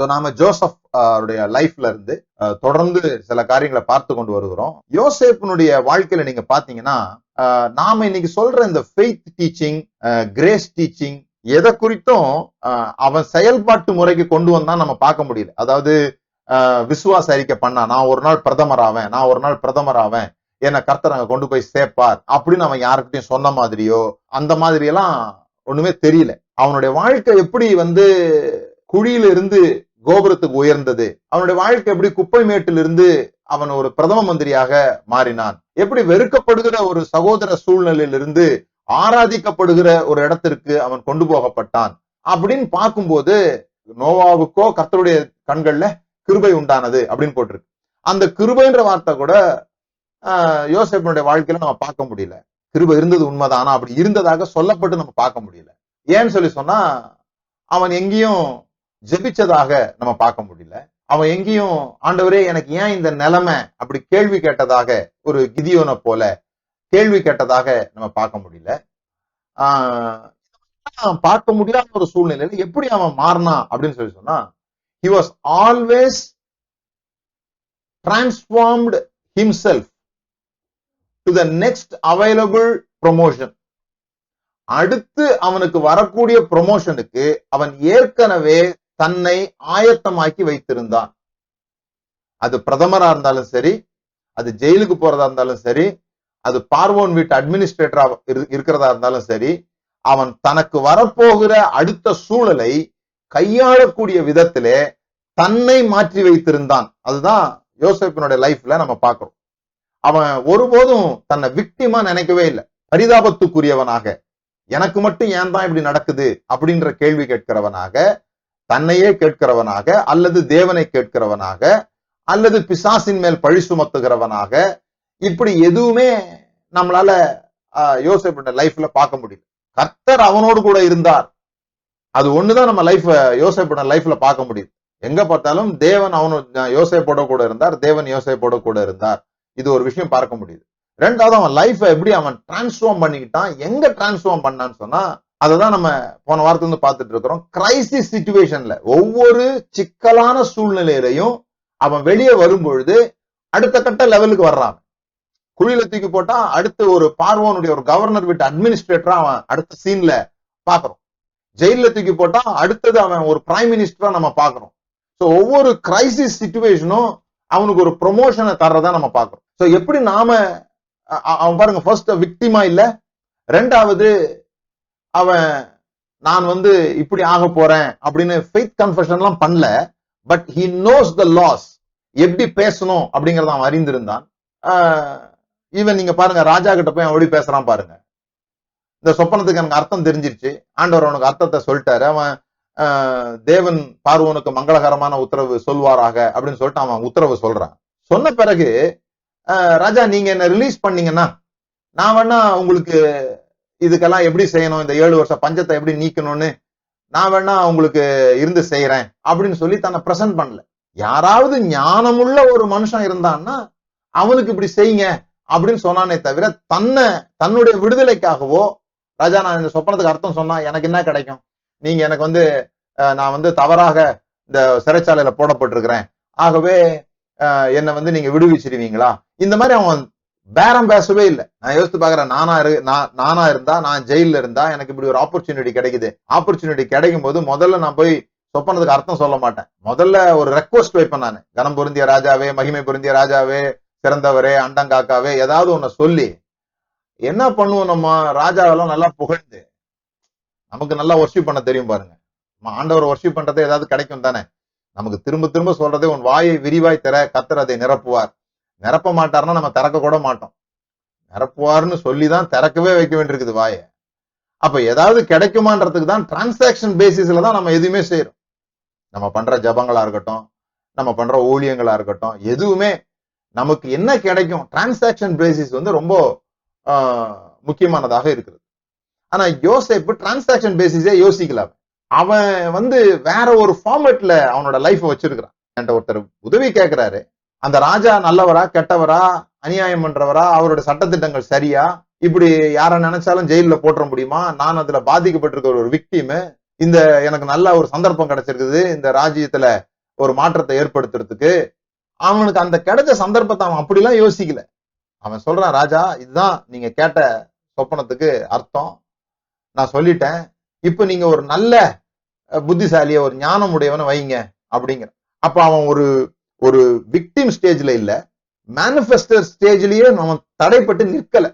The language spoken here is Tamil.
ஸோ நாம ஜோசப் அவருடைய லைஃப்ல இருந்து தொடர்ந்து சில காரியங்களை பார்த்து கொண்டு வருகிறோம். யோசேப்பினுடைய வாழ்க்கையில நீங்க பாத்தீங்கன்னா நாம இன்னைக்கு சொல்ற இந்த ஃபெய்த் டீச்சிங் கிரேஸ் டீச்சிங் எதை குறித்தும் அவன் செயல்பாட்டு முறைக்கு கொண்டு வந்தா நம்ம பார்க்க முடியல. அதாவது விசுவாச அறிக்கை பண்ணா நான் ஒரு நாள் பிரதமர் ஆவேன் நான் ஒரு நாள் பிரதமர் ஆவேன் என்னை கர்த்தர் அங்க கொண்டு போய் சேர்ப்பார் அப்படின்னு அவன் யாருக்கிட்டையும் சொன்ன மாதிரியோ அந்த மாதிரி எல்லாம் ஒண்ணுமே தெரியல. அவனுடைய வாழ்க்கை எப்படி வந்து குழியில இருந்து கோபுரத்துக்கு உயர்ந்தது. அவனுடைய வாழ்க்கை எப்படி குப்பை மேட்டிலிருந்து அவன் ஒரு பிரதம மந்திரியாக மாறினான். எப்படி வெறுக்கப்படுகிற ஒரு சகோதர சூழ்நிலையிலிருந்து ஆராதிக்கப்படுகிற ஒரு இடத்திற்கு அவன் கொண்டு போகப்பட்டான். அப்படின்னு பார்க்கும்போது நோவாவுக்கோ கர்த்தருடைய கண்கள்ல கிருபை உண்டானது அப்படின்னு போட்டிருக்கு. அந்த கிருபைன்ற வார்த்தை கூட ஆஹ், வாழ்க்கையில நம்ம பார்க்க முடியல. கிருபை இருந்தது உண்மைதான்? ஆனா அப்படி இருந்ததாக சொல்லப்பட்டு நம்ம பார்க்க முடியல. ஏன்னு சொல்லி சொன்னா அவன் எங்கேயும் ஜெபிச்சதாக நம்ம பார்க்க முடியல. அவன் எங்கேயும் ஆண்டவரே எனக்கு ஏன் இந்த நிலைமை? அப்படி கேள்வி கேட்டதாக ஒரு கிதியோனை போல கேள்வி கேட்டதாக நம்ம பார்க்க முடியல. ஆஹ் பார்க்க முடியாத ஒரு சூழ்நிலையில எப்படி அவன் மாறினான் அப்படின்னு சொல்லி சொன்னா he was always transformed himself to the next available promotion அடுத்து அவனுக்கு வரக்கூடிய ப்ரொமோஷனுக்கு அவன் ஏற்கனவே தன்னை ஆயத்தமாக்கி வைத்திருந்தான் அது பிரதமரா இருந்தாலும் சரி அது ஜெயிலுக்கு போறதா இருந்தாலும் சரி அது பார்வோன் வீட்டு அட்மினிஸ்ட்ரேட்டரா இருக்கிறதா இருந்தாலும் சரி அவன் தனக்கு வரப்போகிற அடுத்த சூழலை கையாளக்கூடிய விதத்திலே தன்னை மாற்றி வைத்திருந்தான். அதுதான் யோசேப்பினுடைய லைஃப்ல நம்ம பார்க்கிறோம். அவன் ஒருபோதும் தன்னை விக்டிமா நினைக்கவே இல்லை. பரிதாபத்துக்குரியவனாக எனக்கு மட்டும் ஏன் தான் இப்படி நடக்குது? அப்படின்ற கேள்வி கேட்கிறவனாக தன்னையே கேட்கிறவனாக அல்லது தேவனை கேட்கிறவனாக அல்லது பிசாசின் மேல் பழி சுமத்துகிறவனாக இப்படி எதுவுமே நம்மளால யோசனை யோசேப்புடைய லைஃப்ல பார்க்க முடியல. கர்த்தர் அவனோடு கூட இருந்தார். அது ஒண்ணுதான் நம்ம லைஃப் யோசேப்போட லைஃப்ல பார்க்க முடியுது எங்க பார்த்தாலும் தேவன் அவனு போட கூட இருந்தார் தேவன் யோசேப்போட கூட இருந்தார். இது ஒரு விஷயம் பார்க்க முடியுது. ரெண்டாவது அவன் லைஃபை எப்படி அவன் டிரான்ஸ்ஃபார்ம் பண்ணிக்கிட்டான் எங்க டிரான்ஸ்ஃபார்ம் பண்ணான்னு சொன்னா அதை தான் நம்ம போன வாரத்துல இருந்து பார்த்துட்டு இருக்கிறோம். கிரைசிஸ் சுச்சுவேஷன்ல ஒவ்வொரு சிக்கலான சூழ்நிலையிலையும் அவன் வெளியே வரும்பொழுது அடுத்த கட்ட லெவலுக்கு வர்றான். குழியில தூக்கி போட்டா அடுத்து ஒரு பார்வோனுடைய ஒரு கவர்னர் விட்டு அட்மினிஸ்ட்ரேட்டரா அவன் அடுத்த சீன்ல பாக்குறோம் ஜெயில தூக்கி போட்டா அடுத்தது அவன் ஒரு பிரைம் மினிஸ்டரா நம்ம பாக்குறோம் சோ ஒவ்வொரு கிரைசிஸ் சுச்சுவேஷனும் அவனுக்கு ஒரு ப்ரொமோஷனை தர்றதா நம்ம பாக்குறோம் சோ எப்படி நாம அவன் பாருங்க ஃபர்ஸ்ட் விக்டிமா இல்ல ரெண்டாவது அவன் நான் வந்து இப்படி ஆக போறேன் அப்படின்னு ஃபெய்த் கன்ஃபெஷன் எல்லாம் பண்ணல. But he knows the laws எப்படி பேசணும் அப்படிங்கறத அவன் அறிந்திருந்தான். ஈவன் நீங்க பாருங்க ராஜா கிட்ட போய் அப்படி எப்படி பேசுறான் பாருங்க. இந்த சொப்பனத்துக்கு எனக்கு அர்த்தம் தெரிஞ்சிருச்சு. ஆண்டவர் அவனுக்கு அர்த்தத்தை சொல்லிட்டாரு. அவன் ஆஹ், தேவன் பார்வனுக்கு மங்களகரமான உத்தரவு சொல்வாராக அப்படின்னு சொல்லிட்டு அவன் உத்தரவு சொல்றான். சொன்ன பிறகு ராஜா நீங்க என்ன ரிலீஸ் பண்ணீங்கன்னா நான் வேணா உங்களுக்கு இதுக்கெல்லாம் எப்படி செய்யணும்? இந்த ஏழு வருஷம் பஞ்சத்தை எப்படி நீக்கணும்னு நான் வேணா உங்களுக்கு இருந்து செய்யறேன் அப்படின்னு சொல்லி தன்னை பிரசன்ட் பண்ணல. யாராவது ஞானமுள்ள ஒரு மனுஷன் இருந்தான்னா அவனுக்கு இப்படி செய்யுங்க அப்படின்னு சொன்னானே தவிர தன்னை தன்னுடைய விடுதலைக்காகவோ ராஜா நான் இந்த சொப்பனத்துக்கு அர்த்தம் சொன்னா எனக்கு என்ன கிடைக்கும்? நீங்க எனக்கு வந்து நான் வந்து தவறாக இந்த சிறைச்சாலையில போடப்பட்டிருக்கிறேன். ஆகவே என்னை வந்து நீங்க விடுவிச்சிருவீங்களா? இந்த மாதிரி அவன் பேரம் பேசவே இல்லை. நான் யோசித்து பாக்குறேன் நானா இரு நான் நானா இருந்தா நான் ஜெயில இருந்தா எனக்கு இப்படி ஒரு ஆப்பர்ச்சுனிட்டி கிடைக்குது. ஆப்பர்ச்சுனிட்டி கிடைக்கும் போது முதல்ல நான் போய் சொப்பனத்துக்கு அர்த்தம் சொல்ல மாட்டேன். முதல்ல ஒரு ரெக்வஸ்ட் வைப்பேன் நான். கனம் பொருந்திய ராஜாவே மகிமை பொருந்திய ராஜாவே சிறந்தவரே அண்டங்காக்காவே ஏதாவது ஒன்ன சொல்லி என்ன பண்ணுவோம் நம்ம? ராஜாவெல்லாம் நல்லா புகழ்ந்து நமக்கு நல்லா ஒர்ஷிப் பண்ண தெரியும் பாருங்க. நம்ம ஆண்டவர் ஒர்ஷிப் பண்றதே ஏதாவது கிடைக்கும் தானே. நமக்கு திரும்ப திரும்ப சொல்றதே உன் வாயை விரிவாய் தர கத்தர் அதை நிரப்புவார். நிரப்ப மாட்டார்னா நம்ம திறக்க கூட மாட்டோம். நிரப்புவார்னு சொல்லிதான் திறக்கவே வைக்க வேண்டியிருக்குது வாயை. அப்ப ஏதாவது கிடைக்குமான்றதுக்கு தான் டிரான்சாக்ஷன் பேசிஸ்ல தான் நம்ம எதுவுமே செய்யறோம் நம்ம பண்ற ஜபங்களா இருக்கட்டும் நம்ம பண்ற ஊழியங்களா இருக்கட்டும் எதுவுமே நமக்கு என்ன கிடைக்கும்? டிரான்சாக்ஷன் பேசிஸ் வந்து ரொம்ப ஆஹ், முக்கியமானதாக இருக்குது. ஆனா யோசிப்பு டிரான்சாக்ஷன் பேசிஸே யோசிக்கல அவன். அவன் வந்து வேற ஒரு ஃபார்மேட்ல அவனோட லைஃப் வச்சிருக்கிறான். என்கிட்ட ஒருத்தர் உதவி கேட்கிறாரு அந்த ராஜா நல்லவரா கெட்டவரா அநியாயம் பண்றவரா அவரோட சட்டத்திட்டங்கள் சரியா? இப்படி யார நினைச்சாலும் ஜெயில போட்டுற முடியுமா? நான் அதுல பாதிக்கப்பட்டிருக்கிற ஒரு விக்டிம் இந்த எனக்கு நல்ல ஒரு சந்தர்ப்பம் கிடைச்சிருக்குது. இந்த ராஜ்யத்துல ஒரு மாற்றத்தை ஏற்படுத்துறதுக்கு. அவனுக்கு அந்த கிடைச்ச சந்தர்ப்பத்தை அவன் அப்படிலாம் யோசிக்கல. அவன் சொல்றான் ராஜா இதுதான் நீங்க கேட்ட சொப்பனத்துக்கு அர்த்தம். நான் சொல்லிட்டேன். இப்ப நீங்க ஒரு நல்ல புத்திசாலிய ஒரு ஞானம் உடையவனை வைங்க. அப்படிங்கிற. அப்ப அவன் ஒரு ஒரு விக்டிம் ஸ்டேஜ்ல இல்ல மேனிஃபெஸ்டர் ஸ்டேஜ்லயே நம்ம தடைப்பட்டு நிற்கல.